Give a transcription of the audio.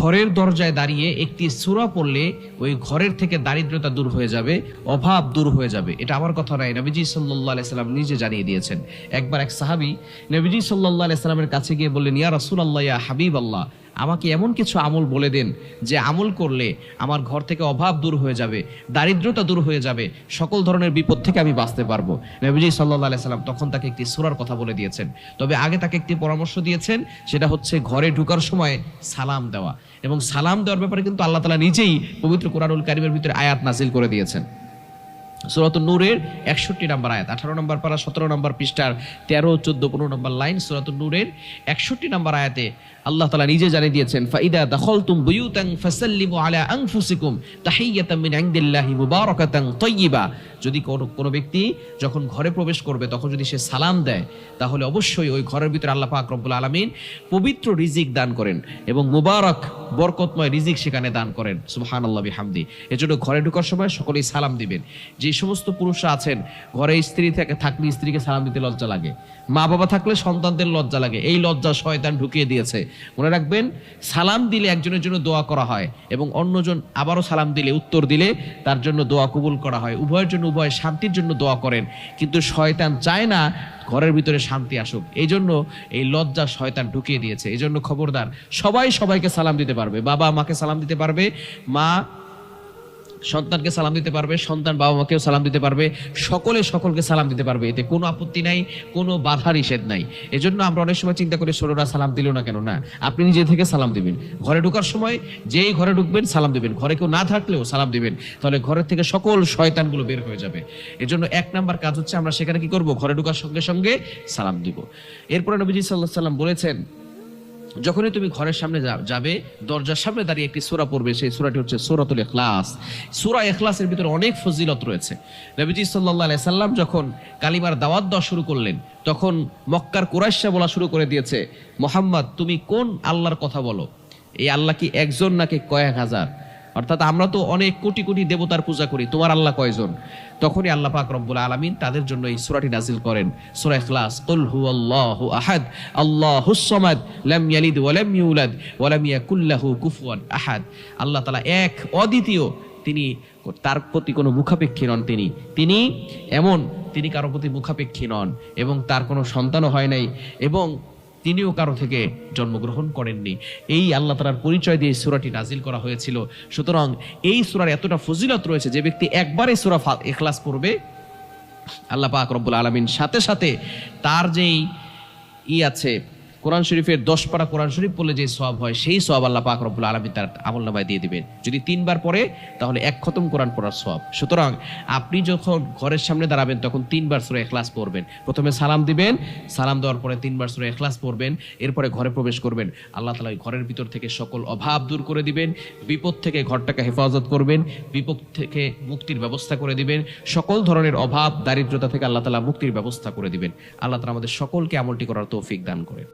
ঘরের দরজায় দাঁড়িয়ে একটি সুরা পড়লে ওই ঘরের থেকে দারিদ্রতা দূর হয়ে যাবে, অভাব দূর হয়ে যাবে। এটা আমার কথা নয়, নবীজি সাল্লাহ আলাইসাল্লাম নিজে জানিয়ে দিয়েছেন। একবার এক সাহাবি নবীজি সাল্লাহ আলাইসাল্লামের কাছে গিয়ে বললেন, ইয়া রাসুল আল্লাহ ইয়া হাবিব আল্লাহ আমাকে এমন কিছু আমল বলে দেন যে আমল করলে আমার ঘর থেকে অভাব দূর হয়ে যাবে, দারিদ্রতা দূর হয়ে যাবে, সকল ধরনের বিপদ থেকে আমি বাঁচতে পারব। নবীজি সাল্লাহ আলাইসাল্লাম তখন তাকে একটি সুরার কথা বলে দিয়েছেন। তবে আগে তাকে একটি পরামর্শ দিয়েছেন, সেটা হচ্ছে ঘরে ঢুকার সময় সালাম দেওয়া। এবং সালাম দেওয়ার ব্যাপারে কিন্তু আল্লাহ তালা নিজেই পবিত্র কোরআনুল কারিমের ভিতরে আয়াত নাজিল করে দিয়েছেন। সুরাত নূরের একষট্টি নম্বর আয়াত, আঠারো নম্বর পারা, সতেরো নম্বর পৃষ্ঠার, তেরো, চোদ্দ, পনেরো নম্বর লাইন সুরাত নূরের একষট্টি নম্বর আয়াতে আল্লাহ তালা নিজে জানিয়ে দিয়েছেন, ফাইদা দখল তুম বুয়ুতাং ফাসাল্লিমু আলা আনফুসিকুম তাহিয়াতাম মিন ইনদিল্লাহি তাইয়্যিবা যদি কোনো কোনো ব্যক্তি যখন ঘরে প্রবেশ করবে, তখন যদি সে সালাম দেয়, তাহলে অবশ্যই ওই ঘরের ভিতরে আল্লাহ পাক রব্বুল আলামিন পবিত্র রিজিক দান করেন এবং মুবারক, বরকতময় রিজিক সেখানে দান করেন। সুবহানাল্লাহ, বিহামদি। এজন্য ঘরে ঢোকার সময় সকলেই সালাম দিবেন। যে সমস্ত পুরুষরা আছেন, ঘরে স্ত্রী থেকে, থাকলে স্ত্রীকে সালাম দিতে লজ্জা লাগে। মা বাবা থাকলে সন্তানদের লজ্জা লাগে। এই লজ্জা শয়তান ঢুকিয়ে দিয়েছে। মনে রাখবেন, সালাম দিলে একজনের জন্য দোয়া করা হয় এবং অন্যজন আবারও সালাম দিলে, উত্তর দিলে তার জন্য দোয়া কবুল করা হয়। উভয়ের জন্য, উভয় শান্তির জন্য দোয়া করেন। কিন্তু শয়তান চায় না ঘরের ভিতরে শান্তি আসুক। এই জন্য এই লজ্জা শয়তান ঢুকিয়ে দিয়েছে। এই জন্য খবরদার, সবাই সবাইকে সালাম দিতে পারবে। বাবা মাকে সালাম দিতে পারবে। মা সন্তানকে সালাম দিতে পারবে, সন্তান বাবা মাকেও সালাম দিতে পারবে, সকলে সকলকে সালাম দিতে পারবে। এতে কোনো আপত্তি নাই, কোনো বাধা নিষেধ নাই। এজন্য আমরা অনেক সময় চিন্তা করি ষোলোরা সালাম দিল না কেন? না, আপনি নিজে থেকে সালাম দিবেন। ঘরে ঢুকার সময় যেই ঘরে ঢুকবেন, সালাম দিবেন। ঘরে কেউ না থাকলেও সালাম দিবেন। তাহলে ঘরের থেকে সকল শয়তানগুলো বের হয়ে যাবে। এজন্য এক নাম্বার কাজ হচ্ছে, আমরা সেখানে কি করব? ঘরে ঢোকার সঙ্গে সঙ্গে সালাম দিব। এরপরে নবীজি সাল্লাহ সাল্লাম বলেছেন যখনই তুমি ঘরের সামনে যাবে, দরজার সামনে দাঁড়িয়ে একটি সুরা পড়বে, সেই সুরাটি হচ্ছে সুরাতুল এখলাস সুরা এখলাসের ভিতরে অনেক ফজিলত রয়েছে। নবীজি সাল্লাহ সাল্লাম যখন কালিমার দাওয়াত দেওয়া শুরু করলেন, তখন মক্কার কুরাইশা বলা শুরু করে দিয়েছে, মোহাম্মদ, তুমি কোন আল্লাহর কথা বলো? এই আল্লাহ কি একজন নাকি কয়েক হাজার? অর্থাৎ আমরা তো অনেক কোটি কোটি দেবতার পূজা করি, তোমার আল্লাহ কয়জন? তখনই আল্লাহ পাক রব্বুল আলামিন তাদের জন্য এই সূরাটি নাজিল করেন। সূরা ইখলাস, কুল হুয়াল্লাহু আহাদ, আল্লাহুস সামাদ, লাম ইয়ালিদ ওয়া লাম ইউলাদ ওয়া লাম ইয়াকুল লাহু কুফুয়ান আহাদ। আল্লাহ তাআলা এক অদ্বিতীয় তিনি তার প্রতি কোনো মুখাপেক্ষী নন তিনি। তিনি এমন, তিনি কারও প্রতি মুখাপেক্ষী নন এবং তার কোনো সন্তানও হয় নাই এবং তিনিও কারও থেকে জন্মগ্রহণ করেননি। এই আল্লাহ তালার পরিচয় দিয়ে সুরাটি নাজিল করা হয়েছিল। সুতরাং এই সুরার এতটা ফজিলত রয়েছে যে ব্যক্তি একবারে সুরা এখলাস পড়বে, আল্লাহ পাক রব্বুল আলমিন সাথে সাথে তার যেই ই আছে কোরআন শরীফের দশ পারা কোরআন শরীফ পড়লে যে সব হয়, সেই সব আল্লাহ পাক রব্বুল আলমিন তার আমল নামায় দিয়ে দিবেন। যদি তিনবার পড়ে, তাহলে এক খতম কোরআন পড়ার সব সুতরাং আপনি যখন ঘরের সামনে দাঁড়াবেন, তখন তিনবার সুরে এখলাস পড়বেন। প্রথমে সালাম দিবেন, সালাম দেওয়ার পরে তিনবার সুরে এখলাস পড়বেন, এরপরে ঘরে প্রবেশ করবেন। আল্লাহ তালা ঘরের ভিতর থেকে সকল অভাব দূর করে দিবেন, বিপদ থেকে ঘরটাকে হেফাজত করবেন, বিপদ থেকে মুক্তির ব্যবস্থা করে দিবেন, সকল ধরনের অভাব, দারিদ্রতা থেকে আল্লাহ তালা মুক্তির ব্যবস্থা করে দিবেন। আল্লাহ তালা আমাদের সকলকে আমলটি করার তৌফিক দান করেন।